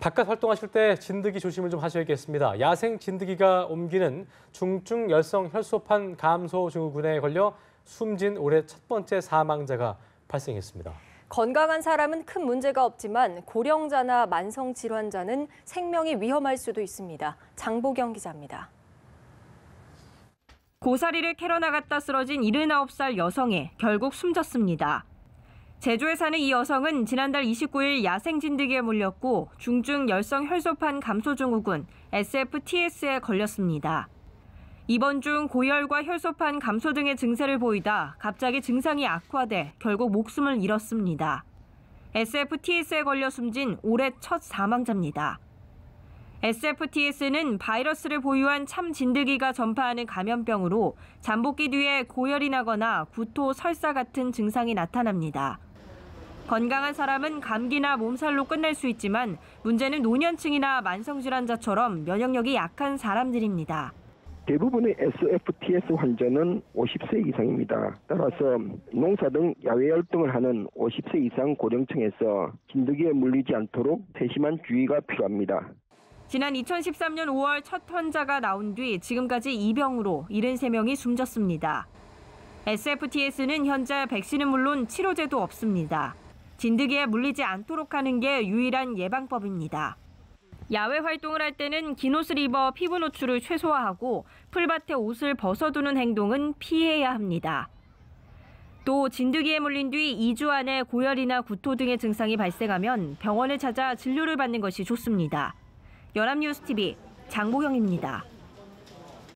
바깥 활동하실 때 진드기 조심을 좀 하셔야겠습니다. 야생 진드기가 옮기는 중증 열성 혈소판 감소 증후군에 걸려 숨진 올해 첫 번째 사망자가 발생했습니다. 건강한 사람은 큰 문제가 없지만 고령자나 만성 질환자는 생명이 위험할 수도 있습니다. 장보경 기자입니다. 고사리를 캐러 나갔다 쓰러진 79살 여성에 결국 숨졌습니다. 제주에 사는 이 여성은 지난달 29일 야생 진드기에 물렸고 중증 열성 혈소판 감소 증후군 SFTS에 걸렸습니다. 입원 중 고열과 혈소판 감소 등의 증세를 보이다 갑자기 증상이 악화돼 결국 목숨을 잃었습니다. SFTS에 걸려 숨진 올해 첫 사망자입니다. SFTS는 바이러스를 보유한 참 진드기가 전파하는 감염병으로 잠복기 뒤에 고열이 나거나 구토, 설사 같은 증상이 나타납니다. 건강한 사람은 감기나 몸살로 끝낼 수 있지만 문제는 노년층이나 만성질환자처럼 면역력이 약한 사람들입니다. 대부분의 SFTS 환자는 50세 이상입니다. 따라서 농사 등 야외 활동을 하는 50세 이상 고령층에서 진드기에 물리지 않도록 세심한 주의가 필요합니다. 지난 2013년 5월 첫 환자가 나온 뒤 지금까지 이 병으로 73명이 숨졌습니다. SFTS는 현재 백신은 물론 치료제도 없습니다. 진드기에 물리지 않도록 하는 게 유일한 예방법입니다. 야외 활동을 할 때는 긴 옷을 입어 피부 노출을 최소화하고 풀밭에 옷을 벗어두는 행동은 피해야 합니다. 또 진드기에 물린 뒤 2주 안에 고열이나 구토 등의 증상이 발생하면 병원을 찾아 진료를 받는 것이 좋습니다. 연합뉴스TV 장보경입니다.